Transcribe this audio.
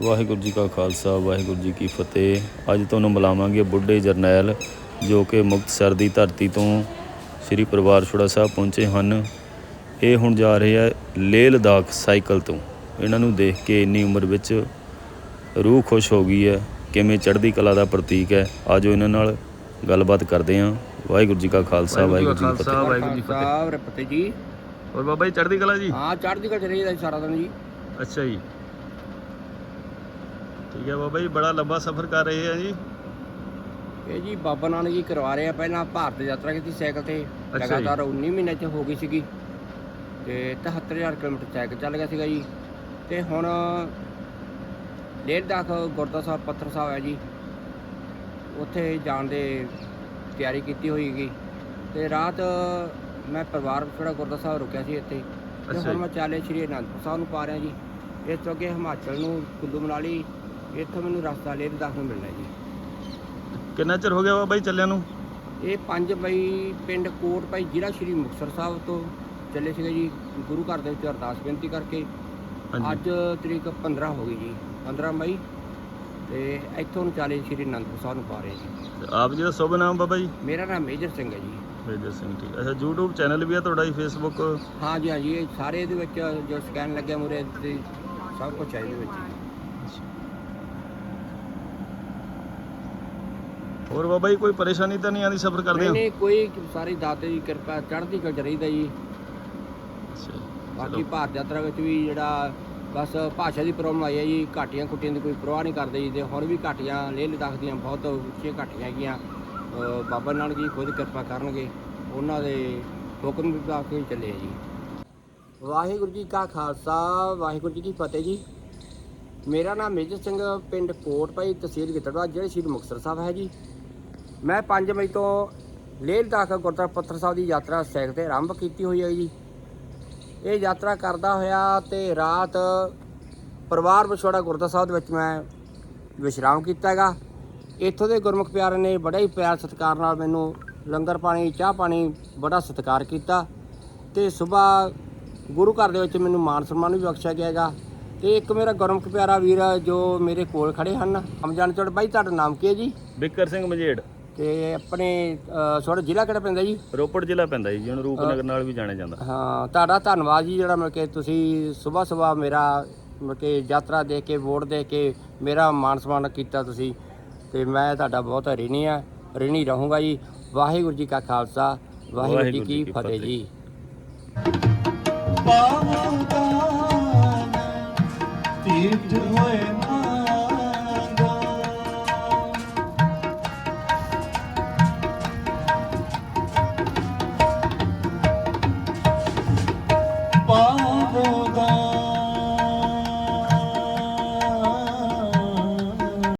ਵਾਹਿਗੁਰੂ ਜੀ ਕਾ ਖਾਲਸਾ ਵਾਹਿਗੁਰੂ ਜੀ ਕੀ ਫਤਿਹ। ਅੱਜ ਤੁਹਾਨੂੰ ਮਿਲਾਵਾਂਗੇ ਬੁੱਢੇ ਜਰਨੈਲ ਜੋ ਕਿ ਮੁਕਤਸਰ ਦੀ ਧਰਤੀ ਤੋਂ ਸ੍ਰੀ ਪਰਿਵਾਰ ਛੋੜਾ ਸਾਹਿਬ ਪਹੁੰਚੇ ਹਨ। ਇਹ ਹੁਣ ਜਾ ਰਹੇ ਆ ਲੇਹ ਲਦਾਖ ਸਾਈਕਲ ਤੋਂ। ਇਹਨਾਂ ਨੂੰ ਦੇਖ ਕੇ ਇੰਨੀ ਉਮਰ ਵਿੱਚ ਰੂਹ ਖੁਸ਼ ਹੋ ਗਈ ਹੈ ਕਿਵੇਂ ਚੜ੍ਹਦੀ ਕਲਾ ਦਾ ਪ੍ਰਤੀਕ ਹੈ। ਆਜੋ ਇਹਨਾਂ ਨਾਲ ਗੱਲਬਾਤ ਕਰਦੇ ਹਾਂ। ਵਾਹਿਗੁਰੂ ਜੀ ਕਾ ਖਾਲਸਾ ਵਾਹਿਗੁਰੂ ਜੀ ਕੀ ਫਤਿਹ। ਵਾਹਿਗੁਰੂ ਜੀ ਫਤਿਹ। ਸਾਹਿਬ ਰਪਤੇ ਜੀ ਹੋਰ ਬਾਬਾ ਜੀ ਚੜ੍ਹਦੀ ਕਲਾ ਜੀ ਹਾਂ ਚੜ੍ਹਦੀ ਕਲਾ ਚਲੇ ਜਾਂਦਾ ਸਾਰਾ ਦਿਨ ਜੀ। ਅੱਛਾ ਜੀ। ਠੀਕ ਹੈ ਬਾਬਾ ਜੀ ਬੜਾ ਲੰਬਾ ਸਫ਼ਰ ਕਰ ਰਹੇ ਆ ਜੀ। ਇਹ ਜੀ ਬਾਬਾ ਨਾਨਕ ਜੀ ਕਰਵਾ ਰਹੇ ਆ ਪਹਿਲਾਂ ਭਾਰਤ ਯਾਤਰਾ ਕੀਤੀ ਸਾਈਕਲ ਤੇ ਅੱਛਾ ਜੀ। ਲਗਾਤਾਰ 19 ਮਹੀਨੇ ਚ ਹੋ ਗਈ ਸੀਗੀ। ਤੇ 73000 ਕਿਲੋਮੀਟਰ ਸਾਈਕਲ ਚੱਲ ਗਿਆ ਸੀਗਾ ਜੀ। ਤੇ ਹੁਣ ਲੇਹ ਲਦਾਖ ਗੁਰਦੁਆਰਾ ਸਾਹਿਬ ਪੱਥਰ ਸਾਹਿਬ ਹੈ ਜੀ। ਉੱਥੇ ਜਾਣ ਦੇ ਤਿਆਰੀ ਕੀਤੀ ਹੋਈ ਹੈਗੀ। ਤੇ ਰਾਤ ਮੈਂ ਪਰਿਵਾਰ ਥੋੜਾ ਗੁਰਦੁਆਰਾ ਸਾਹਿਬ ਰੁਕਿਆ ਸੀ ਇੱਥੇ। ਤੇ ਅੱਛਾ ਹੁਣ ਜੀ। ਮੈਂ ਚਾਲੇ ਸ਼੍ਰੀ ਅਨੰਦਪੁਰ ਸਾਹਿਬ ਨੂੰ ਪਾ ਰਿਹਾ ਜੀ। ਇਸ ਤੋਂ ਅੱਗੇ ਹਿਮਾਚਲ ਨੂੰ ਕੁੱਲੂ ਮਨਾਲੀ ਇੱਥੋਂ ਮੈਨੂੰ ਰਸਤਾ ਲੇਹ ਲਦਾਖ ਨੂੰ ਮਿਲਣਾ ਜੀ। ਕਿੰਨਾ ਚਿਰ ਹੋ ਗਿਆ ਬਾਬਾ ਜੀ ਚੱਲਿਆਂ ਨੂੰ? ਇਹ 5 ਮਈ ਪਿੰਡ ਕੋਟ ਭਾਈ ਜ਼ਿਲ੍ਹਾ ਸ਼੍ਰੀ ਮੁਕਤਸਰ ਸਾਹਿਬ ਤੋਂ ਚੱਲੇ ਸੀਗੇ ਜੀ ਗੁਰੂ ਘਰ ਦੇ ਵਿੱਚ ਅਰਦਾਸ ਬੇਨਤੀ ਕਰਕੇ। ਹਾਂਜੀ। ਅੱਜ ਤਰੀਕ 15 ਹੋ ਗਈ ਜੀ 15 ਮਈ ਤੇ ਇੱਥੋਂ ਨੂੰ ਚਾਲੇ ਸ਼੍ਰੀ ਅਨੰਦਪੁਰ ਸਾਹਿਬ ਨੂੰ ਪਾ ਰਹੇ ਜੀ। ਆਪ ਜੀ ਦਾ ਸ਼ੁਭ ਨਾਮ ਬਾਬਾ ਜੀ? ਮੇਰਾ ਨਾਮ ਮੇਜਰ ਸਿੰਘ ਹੈ ਜੀ। ਮੇਜਰ ਸਿੰਘ ਠੀਕ ਅੱਛਾ YouTube ਚੈਨਲ ਵੀ ਆ ਤੁਹਾਡਾ ਜੀ Facebook? ਹਾਂ ਜੀ ਹਾਂ ਜੀ ਇਹ ਸਾਰੇ ਇਹਦੇ ਵਿੱਚ ਜੋ ਸਕੈਨ ਲੱਗਿਆ ਮੂਰੇ ਤੇ ਸਭ ਕੁਝ ਹੈ ਇਹਦੇ ਵਿੱਚ। ਜੀ। ਹੋਰ ਬਾਬਾ ਜੀ ਕੋਈ ਪਰੇਸ਼ਾਨੀ ਤਾਂ ਨਹੀਂ ਆਉਂਦੀ ਸਫ਼ਰ ਕਰਦੇ ਨਹੀਂ ਹੋ? ਨਹੀਂ ਕੋਈ ਸਾਰੀ ਦਾਤੇ ਦੀ ਕਿਰਪਾ ਚੜ੍ਹਦੀ ਕਲ ਰਹੀਦਾ ਜੀ। ਬਾਕੀ। ਭਾਰਤ ਯਾਤਰਾ ਵਿੱਚ ਵੀ ਜਿਹੜਾ ਬਸ ਭਾਸ਼ਾ ਦੀ ਪ੍ਰੋਬਲਮ ਆਈ ਹੈ ਜੀ ਘਾਟੀਆਂ ਕੁੱਟੀਆਂ ਦੀ ਕੋਈ ਪਰਵਾਹ ਨਹੀਂ ਕਰਦੇ ਜੀ ਤੇ ਹੁਣ ਵੀ ਘਾਟੀਆਂ ਲੇਹ ਲਦਾਖ ਦੀਆਂ ਬਹੁਤ ਉੱਚੀਆਂ ਘਾਟੀਆਂ ਹੈਗੀਆਂ। ਬਾਬਾ ਨਾਨਕ ਜੀ ਖੁਦ ਕਿਰਪਾ ਕਰਨਗੇ ਉਹਨਾਂ ਦੇ ਹੁਕਮ ਵੀ ਪਾ ਕੇ ਚੱਲੇ ਜੀ। ਵਾਹਿਗੁਰੂ ਜੀ ਕਾ ਖਾਲਸਾ ਵਾਹਿਗੁਰੂ ਜੀ ਕੀ ਫਤਿਹ ਜੀ। ਮੇਰਾ ਨਾਮ ਮੇਜਰ ਸਿੰਘ, ਪਿੰਡ ਕੋਟ ਭਾਈ ਤਹਿਸੀਲ ਗਿੱਦੜਵਾ ਜਿਹੜੇ ਸ਼੍ਰੀ ਮੁਕਤਸਰ ਸਾਹਿਬ ਹੈ ਜੀ। ਮੈਂ 5 ਮਈ ਤੋਂ ਲੇਹ ਲਦਾਖ ਗੁਰਦੁਆਰਾ ਪੱਥਰ ਸਾਹਿਬ ਦੀ ਯਾਤਰਾ ਸਾਈਕਲ ਤੇ ਆਰੰਭ ਕੀਤੀ ਹੋਈ ਹੈ ਜੀ। ਇਹ ਯਾਤਰਾ ਕਰਦਾ ਹੋਇਆ ਤੇ ਰਾਤ ਪਰਿਵਾਰ ਵਿਛੋੜਾ ਗੁਰਦੁਆਰਾ ਸਾਹਿਬ ਦੇ ਵਿੱਚ ਮੈਂ ਵਿਸ਼ਰਾਮ ਕੀਤਾ ਹੈਗਾ। ਇੱਥੋਂ ਦੇ ਗੁਰਮੁਖ ਪਿਆਰੇ ਨੇ ਬੜਾ ਹੀ ਪਿਆਰ ਸਤਿਕਾਰ ਨਾਲ ਮੈਨੂੰ ਲੰਗਰ ਪਾਣੀ, ਚਾਹ ਪਾਣੀ ਬੜਾ ਸਤਿਕਾਰ ਕੀਤਾ ਤੇ ਸਵੇਰ ਗੁਰੂ ਘਰ ਦੇ ਵਿੱਚ ਮੈਨੂੰ ਮਾਨ ਸਨਮਾਨ ਵੀ ਬਖਸ਼ਿਆ ਗਿਆ ਹੈਗਾ। ਤੇ ਇੱਕ ਮੇਰਾ ਗੁਰਮੁਖ ਪਿਆਰਾ ਵੀਰ ਜੋ ਮੇਰੇ ਕੋਲ ਖੜੇ ਹਨ। ਅਮਜਾਨ ਚੋੜ ਬਾਈ ਤੁਹਾਡਾ ਨਾਮ ਕੀ ਹੈ ਜੀ? ਬਿੱਕਰ ਸਿੰਘ ਮਜੇੜ। ਤੇ ਆਪਣੇ ਤੁਹਾਡਾ ਜ਼ਿਲ੍ਹਾ ਕਿਹੜਾ ਪੈਂਦਾ ਜੀ? ਰੋਪੜ ਜ਼ਿਲ੍ਹਾ ਪੈਂਦਾ ਜੀ ਜਿਹਨੂੰ ਰੂਪਨਗਰ ਨਾਲ ਵੀ ਜਾਣਿਆ ਜਾਂਦਾ। ਹਾਂ ਤੁਹਾਡਾ ਧੰਨਵਾਦ ਜੀ ਜਿਹੜਾ ਮਿਲ ਕੇ ਤੁਸੀਂ ਸਵੇਰ ਸਵੇਰ ਮੇਰਾ ਮਿਲ ਕੇ ਯਾਤਰਾ ਦੇ ਕੇ ਵੋਟ ਦੇ ਕੇ ਮੇਰਾ ਮਾਨ ਸਨਮਾਨ ਕੀਤਾ ਤੁਸੀਂ। ਤੇ ਮੈਂ ਤੁਹਾਡਾ ਬਹੁਤ ਰਿਣੀ ਆ ਰਿਣੀ ਰਹੂੰਗਾ ਜੀ। ਵਾਹਿਗੁਰੂ ਜੀ ਕਾ ਖਾਲਸਾ ਵਾਹਿਗੁਰੂ ਜੀ ਕੀ ਫਤਿਹ ਜੀ। lived and when I